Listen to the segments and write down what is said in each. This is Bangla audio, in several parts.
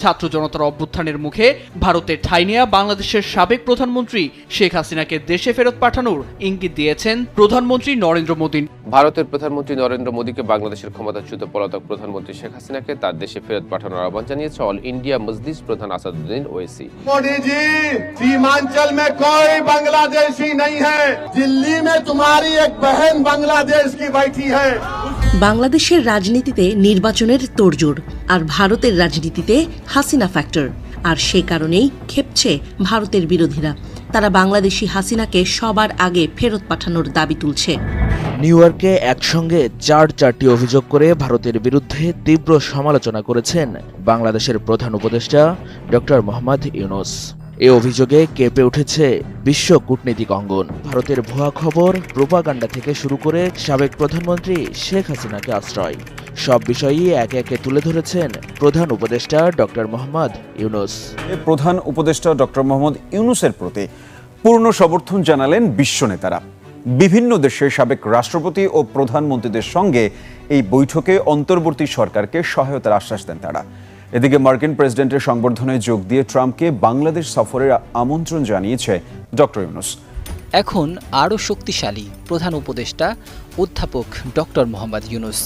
ছাত্র জনতার অভ্যুত্থানের মুখে ভারতে ঠাঁই নেয়া বাংলাদেশের সাবেক প্রধানমন্ত্রী শেখ হাসিনাকে দেশে ফেরত পাঠানোর ইঙ্গিত দিয়েছেন প্রধানমন্ত্রী নরেন্দ্র মোদী। ভারতের প্রধানমন্ত্রী নরেন্দ্র মোদীকে বাংলাদেশের ক্ষমতাচ্যুত পলাতক প্রধানমন্ত্রী শেখ হাসিনাকে তার দেশে ফেরত পাঠানোর আহ্বান জানিয়েছে অল ইন্ডিয়া মজলিস প্রধান আসাদুদ্দিন ওয়েসি। মোদীজি সীমাঞ্চল মে কোই বাংলাদেশি নেই হ্যায় দিল্লি মে তোমারি এক বহন বাংলাদেশ কি বৈঠি হ্যায় বাংলাদেশের রাজনীতিতে নির্বাচনের তোড়জোড় আর ভারতের রাজনীতিতে হাসিনা ফ্যাক্টর আর সে কারণেই ক্ষেপছে ভারতের বিরোধীরা। তারা বাংলাদেশি হাসিনাকে সবার আগে ফেরত পাঠানোর দাবি তুলছে। নিউ ইয়র্কে একসঙ্গে চার চারটি অভিযোগ করে ভারতের বিরুদ্ধে তীব্র সমালোচনা করেছেন বাংলাদেশের প্রধান উপদেষ্টা ডক্টর মোহাম্মদ ইউনুস। এ অভিযোগে কেঁপে উঠেছে বিশ্ব কূটনীতিক অঙ্গন। ভারতের ভুয়া খবর, প্রোপাগান্ডা থেকে শুরু করে সাবেক প্রধানমন্ত্রী শেখ হাসিনাকে আশ্রয়। সব বিষয়ই একে একে তুলে ধরেছেন প্রধান উপদেষ্টা ডক্টর মোহাম্মদ ইউনুস। প্রধান উপদেষ্টা ডক্টর মোহাম্মদ ইউনুসের প্রতি পূর্ণ সমর্থন জানালেন বিশ্ব নেতারা। বিভিন্ন দেশের সাবেক রাষ্ট্রপতি ও প্রধানমন্ত্রীদের সঙ্গে এই বৈঠকে অন্তর্বর্তী সরকারকে সহায়তার আশ্বাস দেন তারা। এদিকে মার্কিন প্রেসিডেন্টের সংবর্ধনায় যোগ দিয়ে ট্রাম্পকে বাংলাদেশ সফরের আমন্ত্রণ জানিয়েছে ডক্টর ইউনুস। এখন আরও শক্তিশালী প্রধান উপদেষ্টা অধ্যাপক ডক্টর মোহাম্মদ ইউনুস।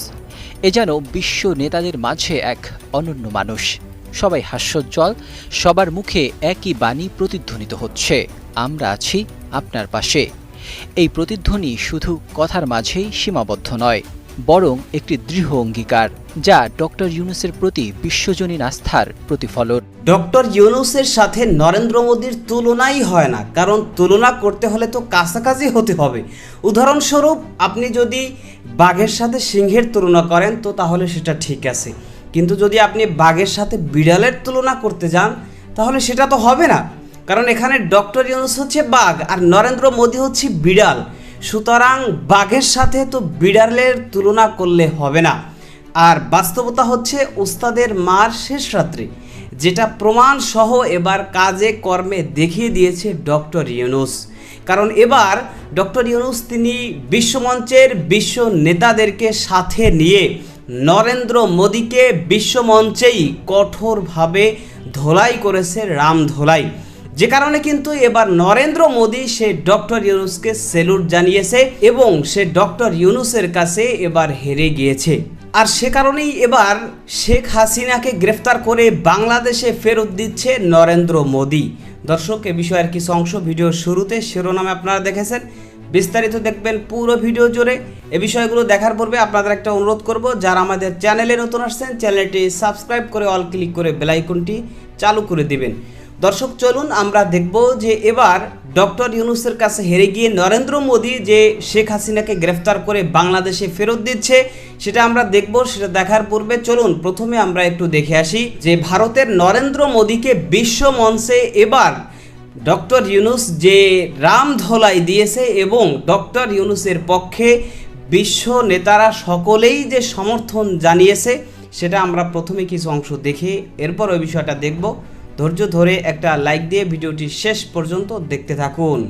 এ যেন বিশ্ব নেতাদের মাঝে এক অনন্য মানুষ। সবাই হাস্যোজ্জ্বল, সবার মুখে একই বাণী প্রতিধ্বনিত হচ্ছে। আমরা আছি আপনার পাশে। এই প্রতিধ্বনি শুধু কথার মাঝেই সীমাবদ্ধ নয়, বরং একটি দৃঢ় অঙ্গীকার। যা ডক্টর ইউনুসের প্রতি বিশ্বজনীন আস্থার প্রতিফলন। ডক্টর ইউনুসের সাথে নরেন্দ্র মোদীর তুলনাই হয় না, কারণ তুলনা করতে হলে তো কাছাকাছি হতে হবে। উদাহরণস্বরূপ, আপনি যদি বাঘের সাথে সিংহের তুলনা করেন, তো তাহলে সেটা ঠিক আছে। কিন্তু যদি আপনি বাঘের সাথে বিড়ালের তুলনা করতে যান, তাহলে সেটা তো হবে না। কারণ এখানে ডক্টর ইউনুস হচ্ছে বাঘ, আর নরেন্দ্র মোদী হচ্ছে বিড়াল। সুতরাং বাঘের সাথে তো বিড়ালের তুলনা করলে হবে না। আর বাস্তবতা হচ্ছে উস্তাদের মার শেষ রাত্রি, যেটা প্রমাণ সহ এবার কাজে কর্মে দেখিয়ে দিয়েছে ডক্টর ইউনুস। কারণ এবার ডক্টর ইউনুস তিনি বিশ্বমঞ্চের বিশ্ব নেতাদেরকে সাথে নিয়ে নরেন্দ্র মোদীকে বিশ্বমঞ্চেই কঠোরভাবে ধোলাই করেছে রাম ধোলাই। যে কারণে কিন্তু এবার নরেন্দ্র মোদী সে ডক্টর ইউনুসকে সেলুট জানিয়েছে এবং সে ডক্টর ইউনুসের কাছে এবার হেরে গিয়েছে। আর সে কারণেই এবার শেখ হাসিনাকে গ্রেফতার করে বাংলাদেশে ফেরত দিচ্ছে নরেন্দ্র মোদী। দর্শক, এ বিষয়ের কিছু অংশ ভিডিওর শুরুতে শিরোনামে আপনারা দেখেছেন। বিস্তারিত দেখবেন পুরো ভিডিও জুড়ে। এ বিষয়গুলো দেখার পূর্বে আপনাদের একটা অনুরোধ করব, যারা আমাদের চ্যানেলে নতুন আসছেন, চ্যানেলটি সাবস্ক্রাইব করে অল ক্লিক করে বেলাইকনটি চালু করে দিবেন। দর্শক, চলুন আমরা দেখব যে এবার ডক্টর ইউনুসের কাছে হেরে গিয়ে নরেন্দ্র মোদী যে শেখ হাসিনাকে গ্রেফতার করে বাংলাদেশে ফেরত দিচ্ছে, সেটা আমরা দেখব, সেটা দেখার পূর্বে চলুন প্রথমে আমরা একটু দেখে আসি যে ভারতের নরেন্দ্র মোদীকে বিশ্ব মঞ্চে এবার ডক্টর ইউনুস যে রাম ধোলাই দিয়েছে এবং ডক্টর ইউনুসের পক্ষে বিশ্ব নেতারা সকলেই যে সমর্থন জানিয়েছে, সেটা আমরা প্রথমে কিছু অংশ দেখে এরপর ওই বিষয়টা দেখব। ধৈর্য ধরে একটা লাইক দিয়ে ভিডিওটি শেষ পর্যন্ত দেখতে থাকুন।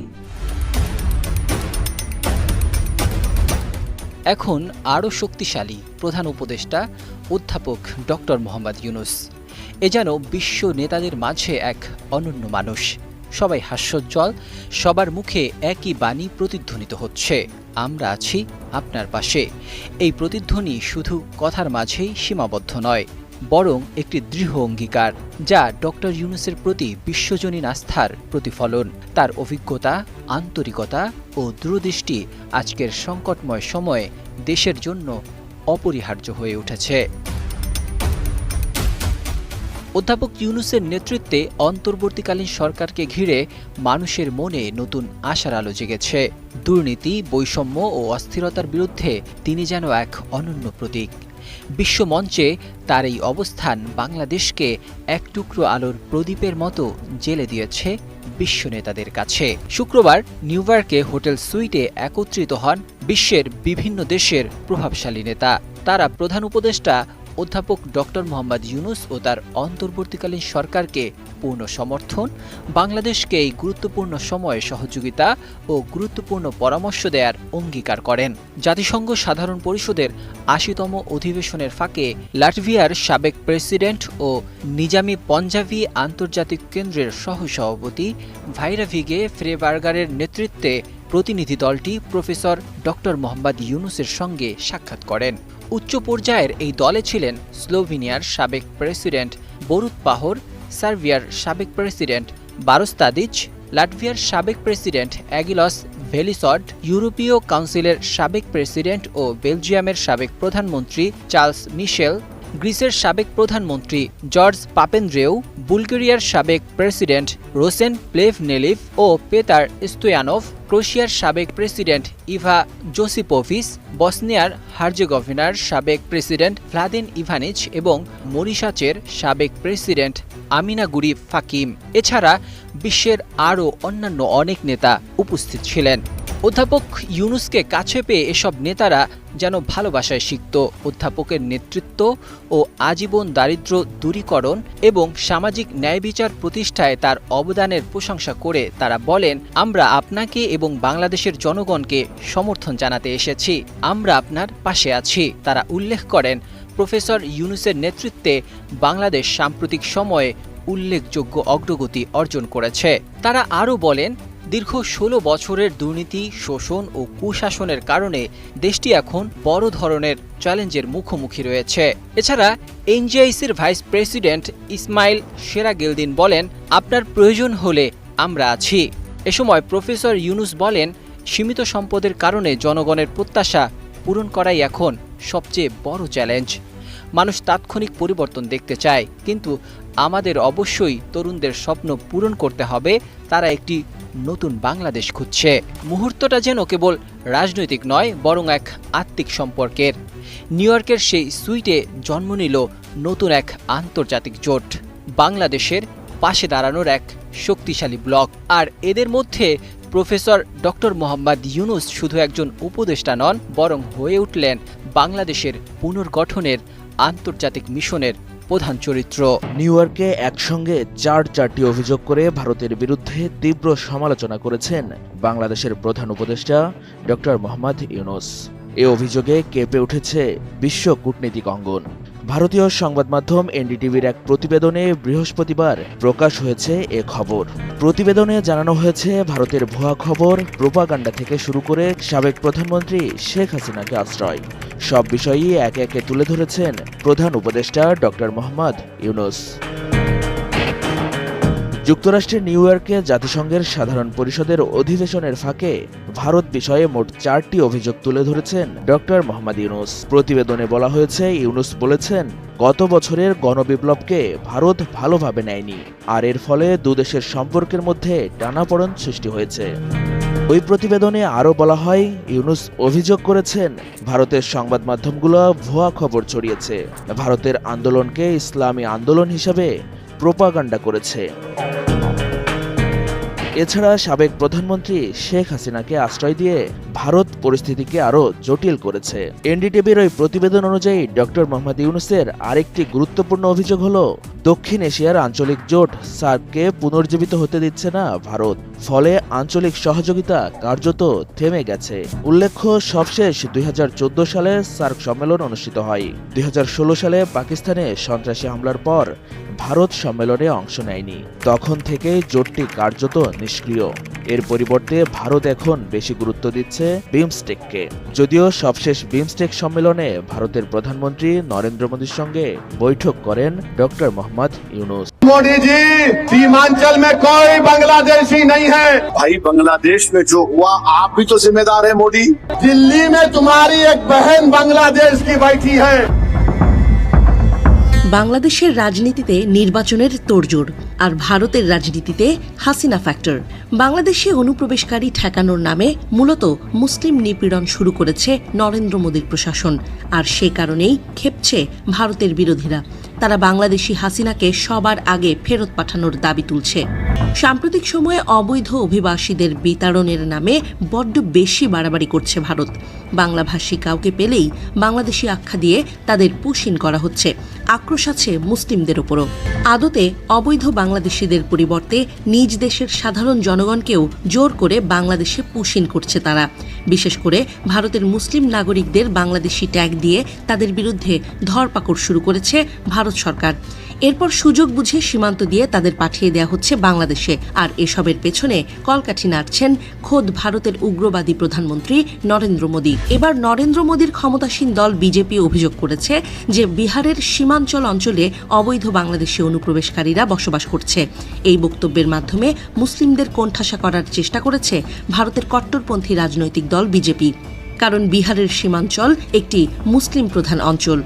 এখন আরও শক্তিশালী প্রধান উপদেষ্টা, অধ্যাপক ডক্টর মোহাম্মদ ইউনুস। এ যেন বিশ্ব নেতাদের মাঝে এক অনন্য মানুষ। সবাই হাস্যোজ্জ্বল, সবার মুখে একই বাণী প্রতিধ্বনিত হচ্ছে। আমরা আছি আপনার পাশে। এই প্রতিধ্বনি শুধু কথার মাঝেই সীমাবদ্ধ নয় বরং একটি দৃঢ় অঙ্গীকার, যা ডক্টর ইউনুসের প্রতি বিশ্বজনীন আস্থার প্রতিফলন। তার অভিজ্ঞতা, আন্তরিকতা ও দূরদৃষ্টি আজকের সংকটময় সময়ে দেশের জন্য অপরিহার্য হয়ে উঠেছে। অধ্যাপক ইউনুসের নেতৃত্বে অন্তর্বর্তীকালীন সরকারকে ঘিরে মানুষের মনে নতুন আশার আলো জেগেছে। দুর্নীতি, বৈষম্য ও অস্থিরতার বিরুদ্ধে তিনি যেন এক অনন্য প্রতীক। বিশ্বমঞ্চে তার এই অবস্থান বাংলাদেশকে এক টুকরো আলোর প্রদীপের মতো জেলে দিয়েছে বিশ্ব নেতাদের কাছে। শুক্রবার নিউইয়র্কে হোটেল সুইটে একত্রিত হন বিশ্বের বিভিন্ন দেশের প্রভাবশালী নেতা। তারা প্রধান উপদেষ্টা অধ্যাপক ডক্টর মোহাম্মদ ইউনুস ও তার অন্তর্বর্তীকালীন সরকারকে পূর্ণ সমর্থন, বাংলাদেশকে এই গুরুত্বপূর্ণ সময়ে সহযোগিতা ও গুরুত্বপূর্ণ পরামর্শ দেওয়ার অঙ্গীকার করেন। জাতিসংঘ সাধারণ পরিষদের আশিতম অধিবেশনের ফাঁকে লাটভিয়ার সাবেক প্রেসিডেন্ট ও নিজামি পঞ্জাবি আন্তর্জাতিক কেন্দ্রের সহসভাপতি ভাইরাভিগে ফ্রেবার্গারের নেতৃত্বে প্রতিনিধি দলটি প্রফেসর ডক্টর মোহাম্মদ ইউনুসের সঙ্গে সাক্ষাৎ করেন। উচ্চ পর্যায়ের এই দলে ছিলেন স্লোভেনিয়ার সাবেক প্রেসিডেন্ট বরুত পাহর, সার্বিয়ার সাবেক প্রেসিডেন্ট বারোস্তাদিচ লাটভিয়ার সাবেক প্রেসিডেন্ট অ্যাগিলস ভেলিসড, ইউরোপীয় কাউন্সিলের সাবেক প্রেসিডেন্ট ও বেলজিয়ামের সাবেক প্রধানমন্ত্রী চার্লস মিশেল গ্রিসের সাবেক প্রধানমন্ত্রী জর্জ পাপেন্দ্রেউ বুলগেরিয়ার সাবেক প্রেসিডেন্ট রোসেন প্লেভনেলিভ ও পেতার স্টোয়ানভ ক্রোশিয়ার সাবেক প্রেসিডেন্ট ইভা জোসিপোভিস, বসনিয়ার হার্জেগোভিনার সাবেক প্রেসিডেন্ট ভ্লাদিন ইভানিচ এবং মরিশাচের সাবেক প্রেসিডেন্ট আমিনা গুরি ফাকিম। এছাড়া বিশ্বের আরও অন্যান্য অনেক নেতা উপস্থিত ছিলেন। অধ্যাপক ইউনুসকে কাছে পেয়ে এসব নেতারা যেন ভালোবাসায় শিখত অধ্যাপকের নেতৃত্ব ও আজীবন দারিদ্র্য দূরীকরণ এবং সামাজিক ন্যায় বিচার প্রতিষ্ঠায় তার অবদানের প্রশংসা করে তারা বলেন, আমরা আপনাকে এবং বাংলাদেশের জনগণকে সমর্থন জানাতে এসেছি। আমরা আপনার পাশে আছি। তারা উল্লেখ করেন, প্রফেসর ইউনুসের নেতৃত্বে বাংলাদেশ সাম্প্রতিক সময়ে উল্লেখযোগ্য অগ্রগতি অর্জন করেছে। তারা আরও বলেন দীর্ঘ ষোলো বছরের দুর্নীতি, শোষণ ও কুশাসনের কারণে দেশটি এখন বড় ধরনের চ্যালেঞ্জের মুখোমুখি রয়েছে। এছাড়া এনজিআইসির ভাইস প্রেসিডেন্ট ইসমাইল সেরাগেলদিন বলেন, আপনার প্রয়োজন হলে আমরা আছি। এ সময় প্রফেসর ইউনুস বলেন, সীমিত সম্পদের কারণে জনগণের প্রত্যাশা পূরণ করাই এখন সবচেয়ে বড় চ্যালেঞ্জ। মানুষ তাৎক্ষণিক পরিবর্তন দেখতে চায়, কিন্তু আমাদের অবশ্যই তরুণদের স্বপ্ন পূরণ করতে হবে। তারা একটি নতুন বাংলাদেশ খুঁজছে। মুহূর্তটা যেন কেবল রাজনৈতিক নয়, বরং এক আত্মিক সম্পর্কের। নিউ ইয়র্কের সেই সুইটে জন্ম নিল নতুন এক আন্তর্জাতিক জোট, বাংলাদেশের পাশে দাঁড়ানোর এক শক্তিশালী ব্লক। আর এদের মধ্যে প্রফেসর ডক্টর মোহাম্মদ ইউনুস শুধু একজন উপদেষ্টা নন, বরং হয়ে উঠলেন বাংলাদেশের পুনর্গঠনের আন্তর্জাতিক মিশনের প্রধান চরিত্র। নিউ ইয়র্কে একসঙ্গে চার চারটি অভিযোগ করে ভারতের বিরুদ্ধে তীব্র সমালোচনা করেছেন বাংলাদেশের প্রধান উপদেষ্টা ডক্টর মোহাম্মদ ইউনুস। এ অভিযোগে কেঁপে উঠেছে বিশ্ব কূটনীতিক অঙ্গন। ভারতীয় সংবাদ মাধ্যম এনডিটিভির এক প্রতিবেদনে বৃহস্পতিবার প্রকাশ হয়েছে এ খবর। প্রতিবেদনে জানানো হয়েছে, ভারতের ভুয়া খবর প্রোপাগান্ডা থেকে শুরু করে সাবেক প্রধানমন্ত্রী শেখ হাসিনাকে আশ্রয়। সব বিষয়ই একে একে তুলে ধরেছেন প্রধান উপদেষ্টা ডক্টর মোহাম্মদ ইউনুস। যুক্তরাষ্ট্রের নিউ ইয়র্কে জাতিসংঘের সাধারণ পরিষদের অধিবেশনের ফাঁকে ভারত বিষয়ে মোট চারটি অভিযোগ তুলে ধরেছেন ডক্টর মোহাম্মদ ইউনুস। প্রতিবেদনে বলা হয়েছে, ইউনুস বলেছেন, গত বছরের গণবিপ্লবকে ভারত ভালোভাবে নেয়নি, আর এর ফলে দুদেশের সম্পর্কের মধ্যে টানাপোড়েন সৃষ্টি হয়েছে। ওই প্রতিবেদনে আরও বলা হয়, ইউনুস অভিযোগ করেছেন, ভারতের সংবাদ মাধ্যমগুলো ভুয়া খবর ছড়িয়েছে। ভারতের আন্দোলনকে ইসলামী আন্দোলন হিসেবে প্রোপাগান্ডা করেছে। এছাড়া সাবেক প্রধানমন্ত্রী শেখ হাসিনাকে আশ্রয় দিয়ে ভারত পরিস্থিতিকে আরও জটিল করেছে। এনডিটিভির ওই প্রতিবেদন অনুযায়ী, ডক্টর মোহাম্মদ ইউনুসের আরেকটি গুরুত্বপূর্ণ অভিযোগ হলো, দক্ষিণ এশিয়ার আঞ্চলিক জোট সার্ককে পুনর্জীবিত হতে দিচ্ছে না ভারত। ফলে আঞ্চলিক সহযোগিতা কার্যত থেমে গেছে। উল্লেখ্য, সবশেষ দুই হাজার চোদ্দ সালে সার্ক সম্মেলন অনুষ্ঠিত হয়। দুই হাজার ষোলো সালে পাকিস্তানে সন্ত্রাসী হামলার পর ভারত সম্মেলনে অংশ নেয়নি। তখন থেকে জোটটি কার্যত নিষ্ক্রিয়। এর পরিবর্তে ভারত এখন বেশি গুরুত্ব দিচ্ছে বিমস্টেককে যদিও সবশেষ বিমস্টেক সম্মেলনে ভারতের প্রধানমন্ত্রী নরেন্দ্র মোদীর সঙ্গে বৈঠক করেন ডক্টর মোহাম্মদ ইউনুস मोदी जी सीमांचल में कोई बांग्लादेशी नहीं है भाई बांग्लादेश में जो हुआ आप भी तो जिम्मेदार है मोदी दिल्ली में तुम्हारी एक बहन बांग्लादेश की बैठी है বাংলাদেশের রাজনীতিতে নির্বাচনের তোড়জোড় আর ভারতের রাজনীতিতে হাসিনা ফ্যাক্টর বাংলাদেশে অনুপ্রবেশকারী ঠেকানোর নামে মূলত মুসলিম নিপীড়ন শুরু করেছে নরেন্দ্র মোদীর প্রশাসন। আর সে কারণেই ক্ষেপছে ভারতের বিরোধীরা। তারা বাংলাদেশি হাসিনাকে সবার আগে ফেরত পাঠানোর দাবি তুলছে। সাম্প্রতিক সময়ে অবৈধ অভিবাসীদের বিতাড়নের নামে বড্ড বেশি বাড়াবাড়ি করছে ভারত। বাংলাভাষী কাউকে পেলেই বাংলাদেশি আখ্যা দিয়ে তাদের পুশিন করা হচ্ছে। আক্রোশ আছে মুসলিমদের ওপরও আদতে অবৈধ বাংলাদেশিদের পরিবর্তে নিজ দেশের সাধারণ জনগণকেও জোর করে বাংলাদেশে পুশিন করছে তারা। বিশেষ করে ভারতের মুসলিম নাগরিকদের বাংলাদেশি ট্যাগ দিয়ে তাদের বিরুদ্ধে ধরপাকড় শুরু করেছে ভারত সরকার। এরপর সুযোগ বুঝে সীমান্ত দিয়ে তাদের পাঠিয়ে দেয়া হচ্ছে বাংলাদেশে। আর এসবের পেছনে কলকাঠি নাড়ছেন খোদ ভারতের উগ্রবাদী প্রধানমন্ত্রী নরেন্দ্র মোদী। এবার নরেন্দ্র মোদীর ক্ষমতাসীন দল বিজেপি অভিযোগ করেছে যে বিহারের সীমাঞ্চল অঞ্চলে অবৈধ বাংলাদেশি অনুপ্রবেশকারীরা বসবাস করছে। এই বক্তব্যের মাধ্যমে মুসলিমদের কোণঠাসা করার চেষ্টা করেছে ভারতের কট্টরপন্থী রাজনৈতিক দল বিজেপি। কারণ বিহারের সীমাঞ্চল একটি মুসলিম প্রধান অঞ্চল।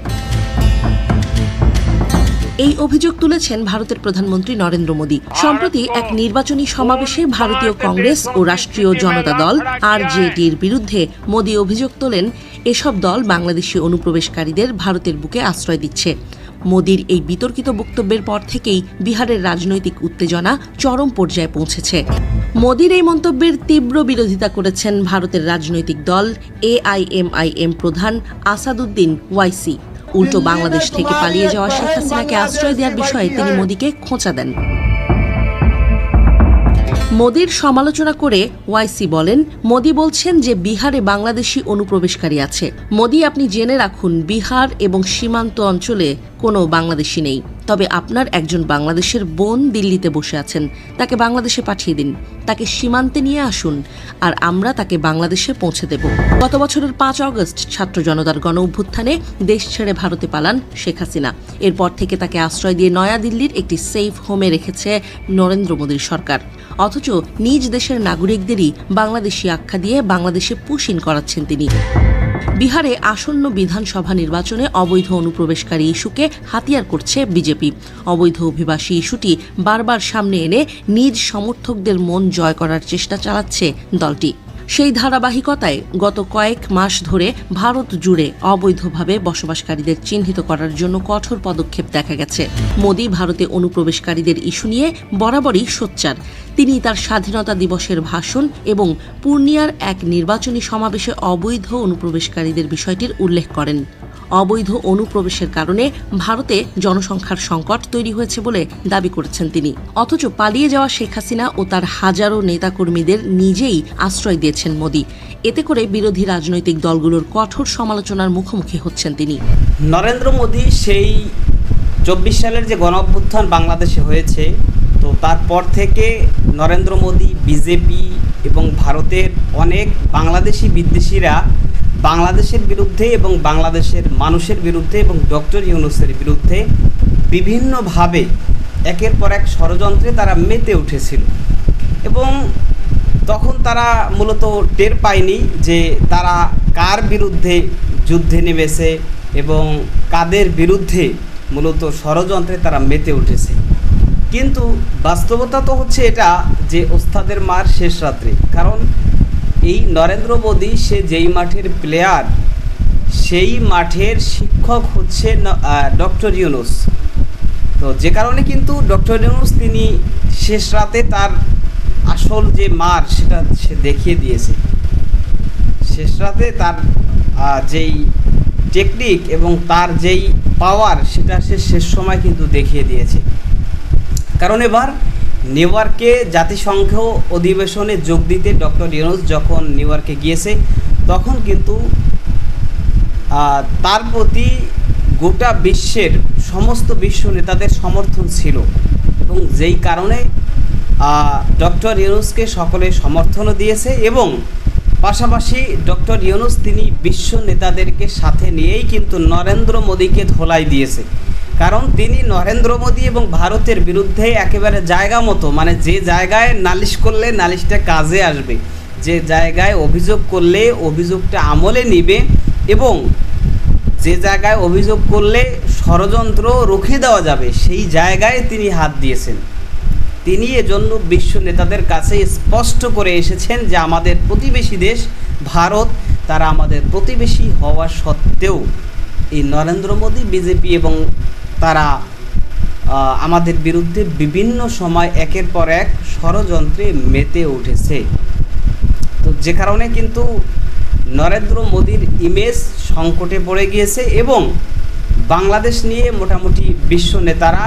এই অভিযোগ তুলেছেন ভারতের প্রধানমন্ত্রী নরেন্দ্র মোদী। সম্প্রতি এক নির্বাচনী সমাবেশে ভারতীয় কংগ্রেস ও রাষ্ট্রীয় জনতা দল আর জেডির বিরুদ্ধে মোদী অভিযোগ তোলেন, এসব দল বাংলাদেশি অনুপ্রবেশকারীদের ভারতের বুকে আশ্রয় দিচ্ছে। মোদীর এই বিতর্কিত বক্তব্যের পর থেকেই বিহারের রাজনৈতিক উত্তেজনা চরম পর্যায়ে পৌঁছেছে। মোদীর এই মন্তব্যের তীব্র বিরোধিতা করেছেন ভারতের রাজনৈতিক দল, এআইএমআইএম প্রধান আসাদুদ্দিন ওয়াইসি। উল্টো বাংলাদেশ থেকে পালিয়ে যাওয়া শেখ হাসিনাকে আশ্রয় দেওয়ার বিষয়ে তিনি মোদীকে খোঁচা দেন। মোদীর সমালোচনা করে ওয়াইসি বলেন, মোদী বলছেন যে বিহারে বাংলাদেশি অনুপ্রবেশকারী আছে। মোদী, আপনি জেনে রাখুন, বিহার এবং সীমান্ত অঞ্চলে কোনো বাংলাদেশি নেই। তবে আপনার একজন বাংলাদেশের বোন দিল্লিতে বসে আছেন। তাকে বাংলাদেশে পাঠিয়ে দিন। তাকে সীমান্তে নিয়ে আসুন আর আমরা তাকে বাংলাদেশে পৌঁছে দেব। গত বছরের পাঁচ অগস্ট ছাত্র জনতার গণ অভ্যুত্থানে দেশ ছেড়ে ভারতে পালান শেখ হাসিনা। এরপর থেকে তাকে আশ্রয় দিয়ে নয়াদিল্লির একটি সেফ হোমে রেখেছে নরেন্দ্র মোদীর সরকার। অথচ নিজ দেশের নাগরিকদেরই বাংলাদেশি আখ্যা দিয়ে বাংলাদেশে পুশিন করাচ্ছেন তিনি। বিহারে আসন্ন বিধানসভা নির্বাচনে অবৈধ অনুপ্রবেশকারী ইস্যুকে হাতিয়ার করছে বিজেপি। অবৈধ অভিবাসী ইস্যুটি বারবার সামনে এনে নিজ সমর্থকদের মন জয় করার চেষ্টা চালাচ্ছে দলটি। সেই ধারাবাহিকতায় গত কয়েক মাস ধরে ভারত জুড়ে অবৈধভাবে বসবাসকারীদের চিহ্নিত করার জন্য কঠোর পদক্ষেপ দেখা গেছে। মোদি ভারতে অনুপ্রবেশকারীদের ইস্যু নিয়ে বরাবরই সোচ্চার। তিনি তার স্বাধীনতা দিবসের ভাষণ এবং পূর্ণিয়ার এক নির্বাচনী সমাবেশে অবৈধ অনুপ্রবেশকারীদের বিষয়টির উল্লেখ করেন। অবৈধ অনুপ্রবেশের কারণে ভারতে জনসংখ্যার সংকট তৈরি হয়েছে বলে দাবি করেছেন তিনি। অথচ পালিয়ে যাওয়া শেখ হাসিনা ও তার হাজারো নেতাকর্মীদের নিজেই আশ্রয় দিয়েছেন মোদী। এতে করে বিরোধী রাজনৈতিক দলগুলোর কঠোর সমালোচনার মুখোমুখি হচ্ছেন তিনি। নরেন্দ্র মোদী সেই চব্বিশ সালের যে গণ অভ্যুত্থান বাংলাদেশে হয়েছে, তো তারপর থেকে নরেন্দ্র মোদী, বিজেপি এবং ভারতের অনেক বাংলাদেশি বিদ্বেষীরা বাংলাদেশের বিরুদ্ধে এবং বাংলাদেশের মানুষের বিরুদ্ধে এবং ডক্টর ইউনুসের বিরুদ্ধে বিভিন্নভাবে একের পর এক ষড়যন্ত্রে তারা মেতে উঠেছিল। এবং তখন তারা মূলত টের পায়নি যে তারা কার বিরুদ্ধে যুদ্ধে নেমেছে এবং কাদের বিরুদ্ধে মূলত ষড়যন্ত্রে তারা মেতে উঠেছে। কিন্তু বাস্তবতা তো হচ্ছে এটা যে ওস্তাদের মার শেষ রাত্রে। কারণ এই নরেন্দ্র মোদী, সে যেই মাঠের প্লেয়ার সেই মাঠের শিক্ষক হচ্ছে ডক্টর ইউনুস। তো যে কারণে কিন্তু ডক্টর ইউনুস তিনি শেষ রাতে তার আসল যে মার, সেটা সে দেখিয়ে দিয়েছে। শেষ রাতে তার যেই টেকনিক এবং তার যেই পাওয়ার সেটা সে শেষ সময় কিন্তু দেখিয়ে দিয়েছে। কারণ এবার নিউ ইয়র্কে জাতিসংঘ অধিবেশনে যোগ দিতে ডক্টর ইউনুস যখন নিউ ইয়র্কে গিয়েছে, তখন কিন্তু তার প্রতি গোটা বিশ্বের সমস্ত বিশ্ব নেতাদের সমর্থন ছিল এবং যেই কারণে ডক্টর ইউনুসকে সকলে সমর্থনও দিয়েছে এবং পাশাপাশি ডক্টর ইউনুস তিনি বিশ্ব নেতাদেরকে সাথে নিয়েই কিন্তু নরেন্দ্র মোদীকে ধোলাই দিয়েছে। কারণ তিনি নরেন্দ্র মোদী এবং ভারতের বিরুদ্ধে একেবারে জায়গা মতো মানে যে জায়গায় নালিশ করলে নালিশটা কাজে আসবে, যে জায়গায় অভিযোগ করলে অভিযোগটা আমলে নিবে এবং যে জায়গায় অভিযোগ করলে ষড়যন্ত্র রুখে দেওয়া যাবে, সেই জায়গায় তিনি হাত দিয়েছেন। তিনি এজন্য বিশ্ব নেতাদের কাছে স্পষ্ট করে এসেছেন যে আমাদের প্রতিবেশী দেশ, ভারত, তারা আমাদের প্রতিবেশী হওয়া সত্ত্বেও এই নরেন্দ্র মোদী, বিজেপি এবং তারা আমাদের বিরুদ্ধে বিভিন্ন সময় একের পর এক ষড়যন্ত্রে মেতে উঠেছে। তো যে কারণে কিন্তু নরেন্দ্র মোদীর ইমেজ সংকটে পড়ে গিয়েছে এবং বাংলাদেশ নিয়ে মোটামুটি বিশ্ব নেতারা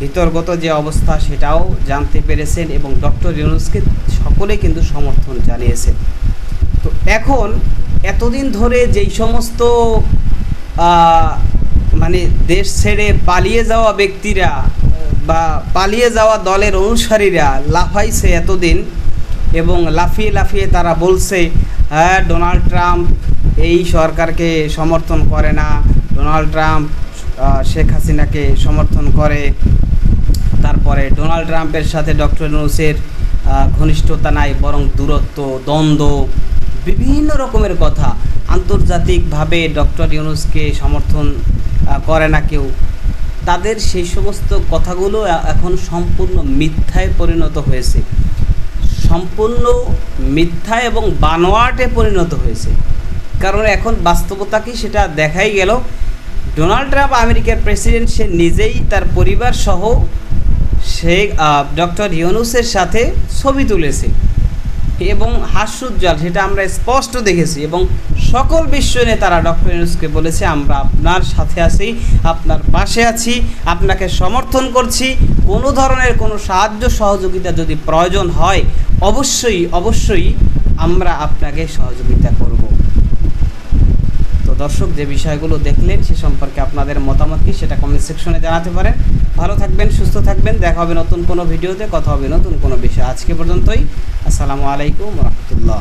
ভিতরগত যে অবস্থা সেটাও জানতে পেরেছেন এবং ডক্টর ইউনুসকে সকলে কিন্তু সমর্থন জানিয়েছেন। তো এখন এতদিন ধরে যেই সমস্ত মানে দেশ ছেড়ে পালিয়ে যাওয়া ব্যক্তিরা বা পালিয়ে যাওয়া দলের অনুসারীরা লাফাইছে এতদিন এবং লাফিয়ে লাফিয়ে তারা বলছে হ্যাঁ ডোনাল্ড ট্রাম্প এই সরকারকে সমর্থন করে না। ডোনাল্ড ট্রাম্প শেখ হাসিনাকে সমর্থন করে। তারপরে ডোনাল্ড ট্রাম্পের সাথে ডক্টর আহ, ঘনিষ্ঠতা নাই বরং দূরত্ব দ্বন্দ্ব বিভিন্ন রকমের কথা। আন্তর্জাতিকভাবে ডক্টর ইউনুসকে সমর্থন করে না কেউ। তাদের সেই সমস্ত কথাগুলো এখন সম্পূর্ণ মিথ্যায় পরিণত হয়েছে। সম্পূর্ণ মিথ্যা এবং বানোয়াটে পরিণত হয়েছে। কারণ এখন বাস্তবতা কি সেটা দেখাই গেল। ডোনাল্ড ট্রাম্প আমেরিকার প্রেসিডেন্ট, সে নিজেই তার পরিবার সহ সে ডক্টর ইউনুসের সাথে ছবি তুলেছে। এবং হাস্যোজ্জ্বল, সেটা আমরা স্পষ্ট দেখেছি এবং সকল বিশ্ব নেতারা ডক্টর ইউনুসকে বলেছে, আমরা আপনার সাথে আছি, আপনার পাশে আছি, আপনাকে সমর্থন করছি। কোনো ধরনের কোনো সাহায্য সহযোগিতা যদি প্রয়োজন হয়, অবশ্যই অবশ্যই আমরা আপনাকে সহযোগিতা দর্শক যে বিষয়গুলো দেখলেন সে সম্পর্কে আপনাদের মতামত কি সেটা কমেন্ট সেকশনে জানাতে পারেন। ভালো থাকবেন, সুস্থ থাকবেন, দেখা হবে নতুন কোনো ভিডিওতে, কথা হবে নতুন কোনো বিষয়। আজকে পর্যন্তই, আসসালামু আলাইকুম রহমতুল্লাহ।